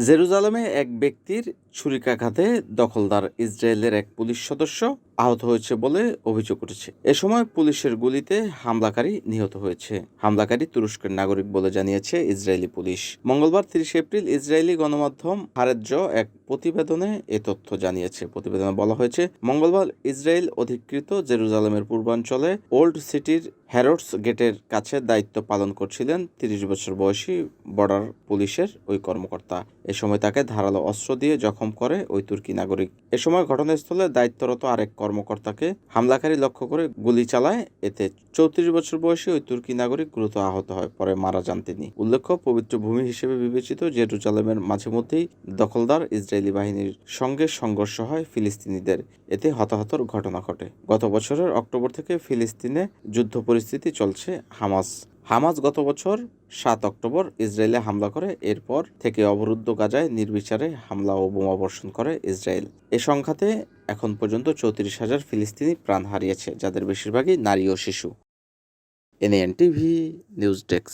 জেরুজালেমে এক ব্যক্তির ছুরিকাঘাতে দখলদার ইসরায়েলের এক পুলিশ সদস্য আহত হয়েছে বলে অভিযোগ উঠেছে। এ সময় পুলিশের গুলিতে হামলাকারী নিহত হয়েছে। হামলাকারী তুরস্কের নাগরিক বলে জানিয়েছে ইসরায়েলি পুলিশ। মঙ্গলবার তিরিশে এপ্রিল ইসরায়েলি গণমাধ্যম হারেজ্য এক প্রতিবেদনে এ তথ্য জানিয়েছে। প্রতিবেদনে বলা হয়েছে, মঙ্গলবার ইসরায়েল অধিকৃত জেরুজালেমের পূর্বাঞ্চলে ওল্ড সিটির হ্যারোডস গেটের কাছে দায়িত্ব পালন করছিলেন তিরিশ বছর বয়সী বর্ডার পুলিশের ওই কর্মকর্তা। এ সময় তাকে ধারালো অস্ত্র দিয়ে জখম করে ওই তুর্কি নাগরিক। এ সময় ঘটনাস্থলে দায়িত্বরত আরেক কর্মকর্তাকে হামলাকারী লক্ষ্য করে গুলি চালায়। এতে চৌত্রিশ বছর বয়সী ওই তুর্কি নাগরিক গুরুতর আহত হয়, পরে মারা যান তিনি। উল্লেখ্য, পবিত্র ভূমি হিসেবে বিবেচিত জেরুজালেমের মাঝে মধ্যেই দখলদার ইসরায়েলি বাহিনীর সঙ্গে সংঘর্ষ হয় ফিলিস্তিনিদের। এতে হতাহতর ঘটনা ঘটে। গত বছরের অক্টোবর থেকে ফিলিস্তিনে যুদ্ধ পরিস্থিতি চলছে হামাস। হামাস গত বছর সাত অক্টোবর ইসরায়েলে হামলা করে, এরপর থেকে অবরুদ্ধ গাজায় নির্বিচারে হামলা ও বোমাবর্ষণ করে ইসরায়েল। এ সংখ্যাতে এখন পর্যন্ত চৌত্রিশ হাজার ফিলিস্তিনি প্রাণ হারিয়েছে, যাদের বেশিরভাগই নারী ও শিশু। NN TV news desk.